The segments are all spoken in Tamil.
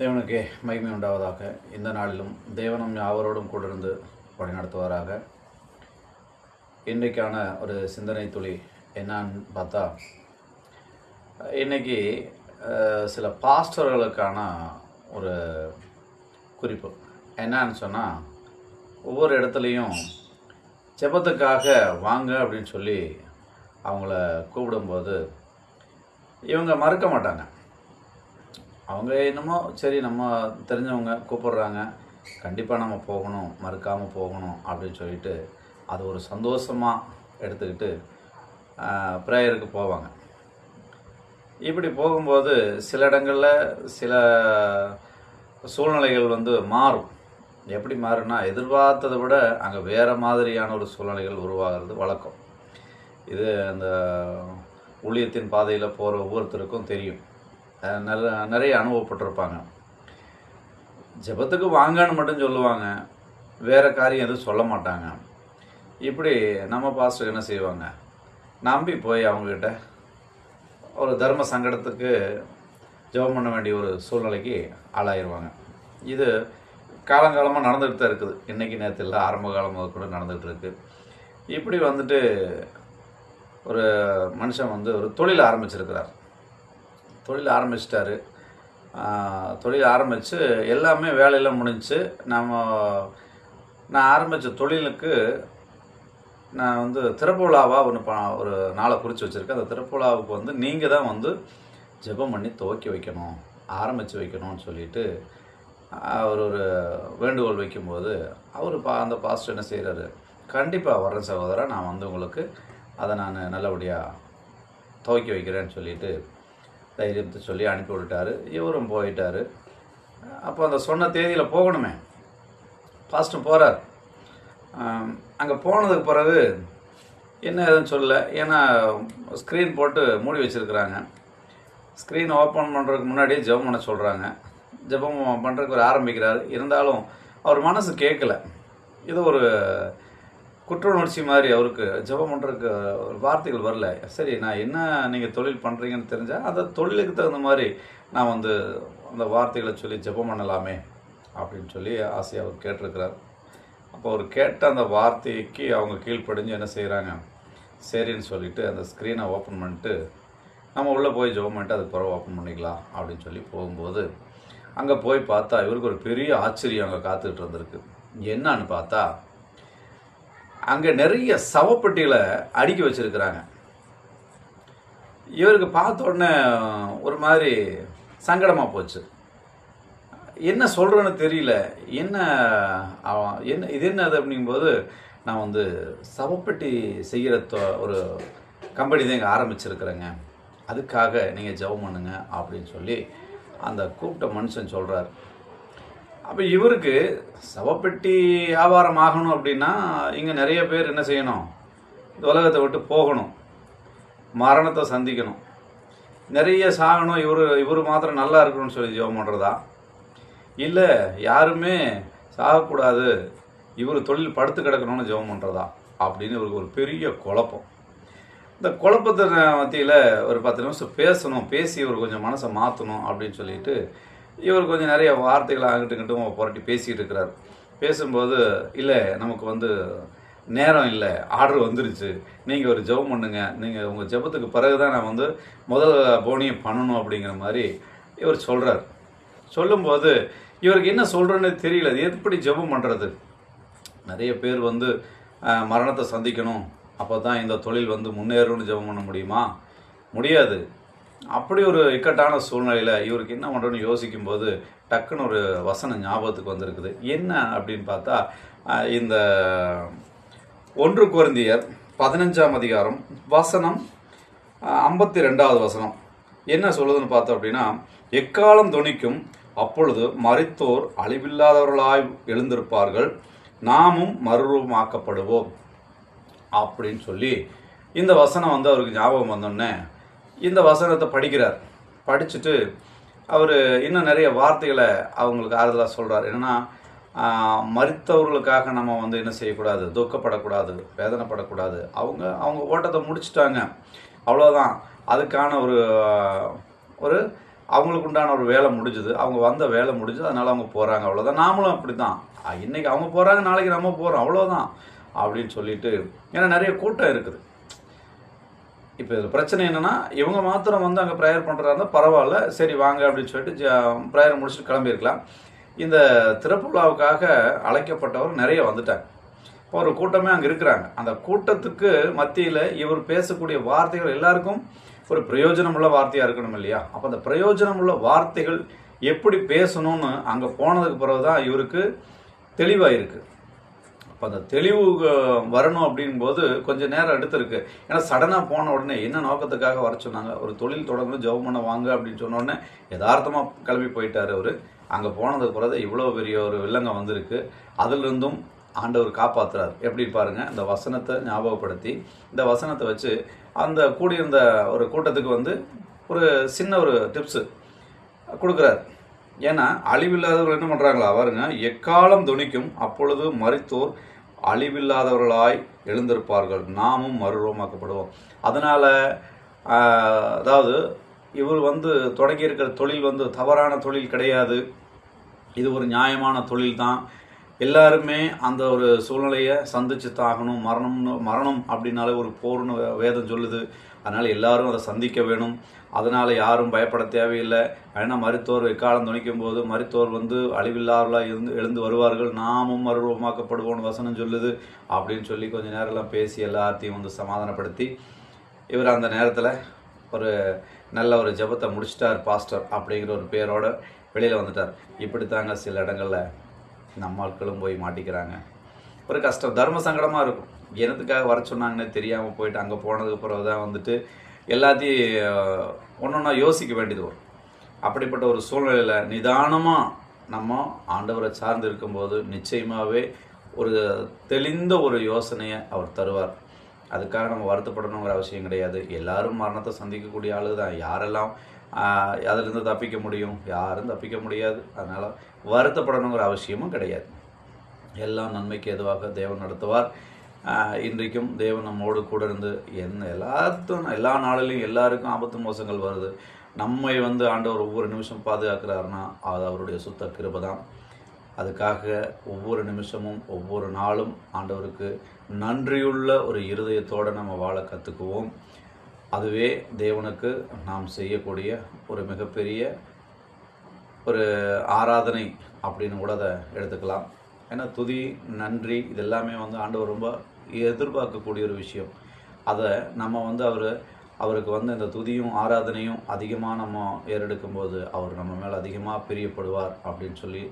தேவனுக்கே மகிமை உண்டாவதாக. இந்த நாளிலும் தேவனம் யாவரோடும் கூட இருந்து வழிநடத்துவாராக இன்றைக்கான ஒரு சிந்தனை துளி என்னான்னு பார்த்தா இன்னைக்கு சில பாஸ்டர்களுக்கான ஒரு குறிப்பு. என்னன்னு சொன்னால் ஒவ்வொரு இடத்துலையும் செபத்துக்காக வாங்க அப்படின்னு சொல்லி அவங்கள கூப்பிடும்போது இவங்க மறுக்க மாட்டாங்க. அவங்க என்னமோ சரி நம்ம தெரிஞ்சவங்க கூப்பிடுறாங்க. கண்டிப்பாக நம்ம போகணும் மறுக்காமல் போகணும் அப்படின்னு சொல்லிட்டு அது ஒரு சந்தோஷமாக எடுத்துக்கிட்டு ப்ரேயருக்கு போவாங்க. இப்படி போகும்போது சில இடங்களில் சில சூழ்நிலைகள் வந்து மாறும். எப்படி மாறும்னா எதிர்பார்த்ததை விட அங்கே வேறு மாதிரியான ஒரு சூழ்நிலைகள் உருவாகிறது வழக்கம். இது அந்த ஊழியத்தின் பாதையில் போகிற ஒவ்வொருத்தருக்கும் தெரியும். நிறைய அனுபவப்பட்டிருப்பாங்க. ஜெபத்துக்கு வாங்கன்னு மட்டும் சொல்லுவாங்க. வேறு காரியம் எதுவும் சொல்ல மாட்டாங்க. இப்படி நம்ம பாஸ்டர் என்ன செய்வாங்க? நம்பி போய் அவங்கக்கிட்ட ஒரு தர்ம சங்கடத்துக்கு ஜெபம் பண்ண வேண்டிய ஒரு சூழ்நிலைக்கு ஆளாயிருவாங்க. இது காலங்காலமாக நடந்துகிட்டு தான் இருக்குது. இன்றைக்கி நேரத்தில் இல்லை ஆரம்ப காலமாக கூட நடந்துகிட்டு இருக்கு. இப்படி வந்துட்டு ஒரு மனுஷன் வந்து ஒரு தொழில் ஆரம்பிச்சிருக்கிறார். தொழில் ஆரம்பிச்சிட்டாரு. தொழில் ஆரம்பித்து எல்லாமே வேலையெல்லாம் முடிஞ்சு நம்ம நான் ஆரம்பித்த தொழிலுக்கு நான் வந்து திறப்பு ஒன்று ப ஒரு நாளை குறித்து வச்சுருக்கேன். அந்த திறப்பு வந்து நீங்கள் தான் வந்து ஜெபம் பண்ணி துவக்கி வைக்கணும் ஆரம்பித்து வைக்கணும்னு சொல்லிட்டு அவர் ஒரு வேண்டுகோள் வைக்கும்போது அவர் பா அந்த பாஸ்டர் என்ன செய்கிறாரு கண்டிப்பாக வர்றேன் சகோதரா நான் வந்து உங்களுக்கு அதை நான் நல்லபடியாக துவக்கி வைக்கிறேன்னு சொல்லிட்டு தைரியத்தை சொல்லி அனுப்பி விட்டார் இவரும் போயிட்டாரு. அப்போ அந்த சொன்ன தேதியில் போகணுமே. பாஸ்ட்டும் போகிறார் அங்கே போனதுக்கு பிறகு என்ன எதுவும் சொல்லல. ஏன்னா ஸ்க்ரீன் போட்டு மூடி வச்சுருக்குறாங்க. ஸ்க்ரீன் ஓப்பன் பண்ணுறதுக்கு முன்னாடியே ஜெபம் பண்ண சொல்கிறாங்க ஜெபம் பண்ணுறதுக்கு ஒரு ஆரம்பிக்கிறார். இருந்தாலும் அவர் மனசு கேட்கல இது ஒரு குற்ற உணர்ச்சி மாதிரி அவருக்கு ஜெபம் பண்ணுறதுக்கு ஒரு வார்த்தைகள் வரல. சரி நான் என்ன நீங்கள் தொழில் பண்ணுறீங்கன்னு தெரிஞ்சால் அந்த தொழிலுக்கு தகுந்த மாதிரி நான் வந்து அந்த வார்த்தைகளை சொல்லி ஜெபம் பண்ணலாமே அப்படின்னு சொல்லி ஆசையாக அவர் கேட்டிருக்கிறார். அப்போ அவர் கேட்ட அந்த வார்த்தைக்கு அவங்க கீழ்ப்படிஞ்சு என்ன செய்கிறாங்க சரின்னு சொல்லிட்டு அந்த ஸ்க்ரீனை ஓப்பன் பண்ணிட்டு நம்ம உள்ளே போய் ஜெபம் பண்ணிட்டு அது பிறகு ஓப்பன் பண்ணிக்கலாம் அப்படின்னு சொல்லி போகும்போது அங்கே போய் பார்த்தா இவருக்கு ஒரு பெரிய ஆச்சரியம் அங்கே காத்துக்கிட்டு இருந்திருக்கு. என்னன்னு பார்த்தா அங்கே நிறைய சவப்பெட்டிகளை அடுக்கி வச்சிருக்கிறாங்க. இவருக்கு பார்த்த உடனே ஒரு மாதிரி சங்கடமாக போச்சு. என்ன சொல்கிறேன்னு தெரியல. என்ன அவன் என்ன இது என்னது அப்படிங்கும்போது நான் வந்து சவப்பெட்டி செய்கிற தொ- ஒரு கம்பெனி தான் இங்கே ஆரம்பிச்சிருக்கிறேங்க. அதுக்காக நீங்கள் ஜெபம் பண்ணுங்க அப்படின்னு சொல்லி அந்த கூப்பிட்ட மனுஷன் சொல்கிறார் அப்போ இவருக்கு சவப்பெட்டி வியாபாரம் ஆகணும் அப்படின்னா இங்கே நிறைய பேர் என்ன செய்யணும்? இந்த உலகத்தை விட்டு போகணும். மரணத்தை சந்திக்கணும். நிறைய சாகணும். இவர் இவர் மாத்திரம் நல்லா இருக்கணும்னு சொல்லி ஜெபம் பண்ணுறதா இல்லை யாருமே சாகக்கூடாது. இவர் தொழில் படுத்து கிடக்கணும்னு ஜெபம் பண்ணுறதா அப்படின்னு இவருக்கு ஒரு பெரிய குழப்பம். இந்த குழப்பத்தை மத்தியில் ஒரு பத்து நிமிஷம் பேசணும். பேசி இவர் கொஞ்சம் மனசை மாற்றணும் அப்படின்னு சொல்லிட்டு இவர் கொஞ்சம் நிறைய வார்த்தைகளை அங்கிட்டு இங்கிட்டும் புரட்டி பேசிக்கிட்டு இருக்கிறார். பேசும்போது இல்லை நமக்கு வந்து நேரம் இல்லை. ஆர்டர் வந்துருச்சு. நீங்கள் ஒரு ஜெபம் பண்ணுங்க. நீங்கள் உங்கள் ஜெபத்துக்கு பிறகு தான் நான் வந்து முதல் போனியம் பண்ணணும் அப்படிங்கிற மாதிரி இவர் சொல்கிறார் சொல்லும்போது இவருக்கு என்ன சொல்கிறேன்னு தெரியல. எப்படி ஜெபம் பண்ணுறது நிறைய பேர் வந்து மரணத்தை சந்திக்கணும். அப்போ தான் இந்த தொழில் வந்து முன்னேறணும்னு ஜெபம் பண்ண முடியுமா? முடியாது. அப்படி ஒரு இக்கட்டான சூழ்நிலையில் இவருக்கு என்ன பண்ணுறோன்னு யோசிக்கும்போது டக்குன்னு ஒரு வசனம் ஞாபகத்துக்கு வந்திருக்குது. என்ன அப்படின்னு பார்த்தா இந்த ஒன்று குருந்தியர் பதினஞ்சாம் அதிகாரம் வசனம் ஐம்பத்தி ரெண்டாவது வசனம். என்ன சொல்லுதுன்னு பார்த்தோம் அப்படின்னா எக்காலம் துணிக்கும் அப்பொழுது மறித்தோர் அழிவில்லாதவர்களாய் எழுந்திருப்பார்கள் நாமும் மறுரூபமாக்கப்படுவோம். அப்படின்னு சொல்லி இந்த வசனம் வந்து அவருக்கு ஞாபகம் வந்தோடனே இந்த வசனத்தை படிக்கிறார். படிச்சுட்டு அவர் இன்னும் நிறைய வார்த்தைகளை அவங்களுக்கு ஆறுதலாக சொல்கிறார் என்னென்னா மறித்தவர்களுக்காக நம்ம வந்து என்ன செய்யக்கூடாது? துக்கப்படக்கூடாது வேதனைப்படக்கூடாது. அவங்க அவங்க ஓட்டத்தை முடிச்சிட்டாங்க. அவ்வளோதான் அதுக்கான ஒரு ஒரு அவங்களுக்கு உண்டான ஒரு வேலை முடிஞ்சுது. அவங்க வந்த வேலை முடிஞ்சது. அதனால் அவங்க போகிறாங்க அவ்வளோதான் நாமளும் அப்படி தான் இன்றைக்கி அவங்க போகிறாங்க நாளைக்கு நம்ம போகிறோம் அவ்வளோதான் அப்படின்னு சொல்லிட்டு ஏன்னா நிறைய கூட்டம் இருக்குது. இப்போ இது பிரச்சனை என்னன்னா இவங்க மாத்திரம் வந்து அங்கே ப்ரேயர் பண்ணுறா இருந்தால் பரவாயில்ல சரி வாங்க அப்படின்னு சொல்லிட்டு ப்ரேயர் முடிச்சுட்டு கிளம்பியிருக்கலாம். இந்த திறப்பு விழாவுக்காக அழைக்கப்பட்டவர் நிறைய வந்துட்டாங்க இப்போ ஒரு கூட்டமே அங்கே இருக்கிறாங்க. அந்த கூட்டத்துக்கு மத்தியில் இவர் பேசக்கூடிய வார்த்தைகள் எல்லாருக்கும் ஒரு பிரயோஜனமுள்ள வார்த்தையாக இருக்கணும் இல்லையா? அப்போ அந்த பிரயோஜனமுள்ள வார்த்தைகள் எப்படி பேசணும்னு அங்கே போனதுக்கு பிறகு தான் இவருக்கு தெளிவாக இருக்குது அப்போ அந்த தெளிவு வரணும் அப்படிங்கும்போது கொஞ்சம் நேரம் எடுத்திருக்கு. ஏன்னா சடனாக போன உடனே என்ன நோக்கத்துக்காக வர சொன்னாங்க? ஒரு தொழில் தொடங்கணும் ஜெபம் பண்ண வாங்க அப்படின்னு சொன்னோடனே யதார்த்தமாக கிளம்பி போயிட்டார் அவர். அங்கே போனதுக்கு பிறகு இவ்வளோ பெரிய ஒரு வில்லங்க வந்திருக்கு. அதிலிருந்தும் ஆண்டவர் காப்பாற்றுறார் எப்படி பாருங்க இந்த வசனத்தை ஞாபகப்படுத்தி இந்த வசனத்தை வச்சு அந்த கூடியிருந்த ஒரு கூட்டத்துக்கு வந்து ஒரு சின்ன ஒரு டிப்ஸு கொடுக்குறாரு. ஏன்னா அழிவில்லாதவர்கள் என்ன பண்ணுறாங்களா பாருங்க எக்காலம் துணிக்கும் அப்பொழுது மறித்தோர் அழிவில்லாதவர்களாய் எழுந்திருப்பார்கள். நாமும் மறுரூபமாக்கப்படுவோம் அதனால் அதாவது இவர் வந்து தொடங்கி இருக்கிற தொழில் வந்து தவறான தொழில் கிடையாது. இது ஒரு நியாயமான தொழில் தான். எல்லாருமே அந்த ஒரு சூழ்நிலையை சந்திச்சு தாகணும் மரணம்னு மரணம் அப்படின்னாலே ஒரு போர்னு வே- வேதம் சொல்லுது. அதனால் எல்லாரும் அதை சந்திக்க வேணும். அதனால் யாரும் பயப்பட தேவையில்லை. ஏன்னா மருத்துவர் எக்காலம் துணிக்கும் போது மருத்துவர் வந்து அழிவில்லாதவர்களாக இருந்து எழுந்து வருவார்கள். நாமும் மறுரூபமாக்கப்படுவோம்னு வசனம் சொல்லுது அப்படின்னு சொல்லி கொஞ்ச நேரம்லாம் பேசி எல்லாத்தையும் வந்து சமாதானப்படுத்தி இவர் அந்த நேரத்தில் ஒரு நல்ல ஒரு ஜெபத்தை முடிச்சிட்டார் பாஸ்டர் அப்படிங்கிற ஒரு பேரோட வெளியில் வந்துட்டார். இப்படித்தாங்க சில இடங்களில் நம்ம ஆட்களும் போய் மாட்டிக்கிறாங்க. ஒரு கஷ்டம். தர்ம சங்கடமாக இருக்கும். எனத்துக்காக வர சொன்னாங்கன்னே தெரியாமல் போயிட்டு அங்கே போனதுக்கு பிறகு தான் வந்துட்டு எல்லாத்தையும் ஒன்று ஒன்றா யோசிக்க வேண்டியது வரும். அப்படிப்பட்ட ஒரு சூழ்நிலையில் நிதானமாக நம்ம ஆண்டவரை சார்ந்து இருக்கும்போது நிச்சயமாகவே ஒரு தெளிந்த ஒரு யோசனையை அவர் தருவார். அதுக்காக நம்ம வருத்தப்படணுங்கிற அவசியம் கிடையாது. எல்லாரும் மரணத்தை சந்திக்கக்கூடிய ஆளு தான். யாரெல்லாம் அதிலிருந்து தப்பிக்க முடியும்? யாரும் தப்பிக்க முடியாது. அதனால் வருத்தப்படணுங்கிற அவசியமும் கிடையாது. எல்லாம் நன்மைக்கு எதுவாக தேவன் நடத்துவார். இன்றைக்கும் தேவன் நம்மோடு கூட இருந்து என்ன எல்லாத்தும் எல்லா நாளிலையும் எல்லாருக்கும் ஆபத்து மோசங்கள் வருது. நம்மை வந்து ஆண்டவர் ஒவ்வொரு நிமிஷம் பாதுகாக்கிறாருன்னா அது அவருடைய சுத்த கிருபை தான் அதுக்காக ஒவ்வொரு நிமிஷமும் ஒவ்வொரு நாளும் ஆண்டவருக்கு நன்றியுள்ள ஒரு இருதயத்தோடு நம்ம வாழ கற்றுக்குவோம் அதுவே தேவனுக்கு நாம் செய்யக்கூடிய ஒரு மிகப்பெரிய ஒரு ஆராதனை அப்படின்னு கூட அதை எடுத்துக்கலாம். ஏன்னா துதி நன்றி இது எல்லாமே வந்து ஆண்டவர் ரொம்ப எதிர்பார்க்கக்கூடிய ஒரு விஷயம். அதை நம்ம வந்து அவர் அவருக்கு வந்து இந்த துதியும் ஆராதனையும் அதிகமாக நம்ம ஏறெடுக்கும்போது அவர் நம்ம மேலே அதிகமாக பிரியப்படுவார் அப்படின்னு சொல்லி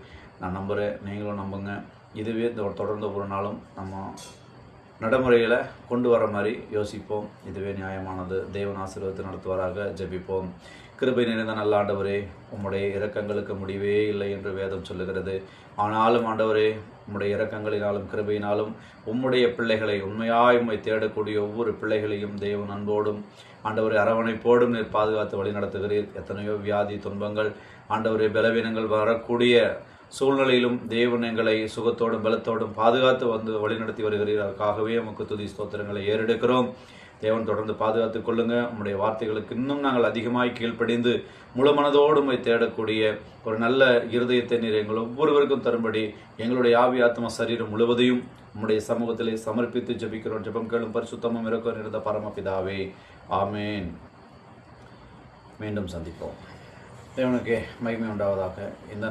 நான் நம்புகிறேன் நீங்களும் நம்புங்க. இதுவே இந்த தொடர்ந்த ஒரு நாளும் நம்ம நடைமுறையில் கொண்டு வர மாதிரி யோசிப்போம். இதுவே நியாயமானது. தேவன் ஆசீர்வத்தை நடத்துவாராக ஜெபிப்போம். கிருபை நிறைந்த நல்ல ஆண்டவரே உம்முடைய இரக்கங்களுக்கு முடிவே இல்லை என்று வேதம் சொல்லுகிறது. ஆனாலும் ஆண்டவரே உம்முடைய இரக்கங்களினாலும் கிருபையினாலும் உம்முடைய பிள்ளைகளை உண்மையாய் உண்மை தேடக்கூடிய ஒவ்வொரு பிள்ளைகளையும் தேவன் அன்போடும் ஆண்டவரை அரவணைப்போடும் நீர் பாதுகாத்து வழி நடத்துகிறீர் எத்தனையோ வியாதி துன்பங்கள் ஆண்டவரே பலவீனங்கள் வரக்கூடிய சூழ்நிலையிலும் தேவன் எங்களை சுகத்தோடும் பலத்தோடும் பாதுகாத்து வந்து வழிநடத்தி வருகிறீர். அதுக்காகவே நமக்கு துதி ஸ்தோத்திரங்களை ஏறெடுக்கிறோம். தேவன் தொடர்ந்து பாதுகாத்துக் கொள்ளுங்க. உங்களுடைய வார்த்தைகளுக்கு இன்னும் நாங்கள் அதிகமாய் கீழ்ப்படிந்து முழு மனதோடு தேடக்கூடிய ஒரு நல்ல இருதயத்தை நீர் எங்கள் ஒவ்வொருவருக்கும் தரும்படி எங்களுடைய ஆவி ஆத்ம சரீரம் முழுவதையும் உம்முடைய சமூகத்திலே சமர்ப்பித்து ஜெபிக்கிறோம். ஜபம் கேளும் பரிசுத்தமும் இருக்கும் இருந்த பரமபிதாவே. ஆமேன். மீண்டும் சந்திப்போம். தேவனுக்கே மகிமை உண்டாவதாக. இந்த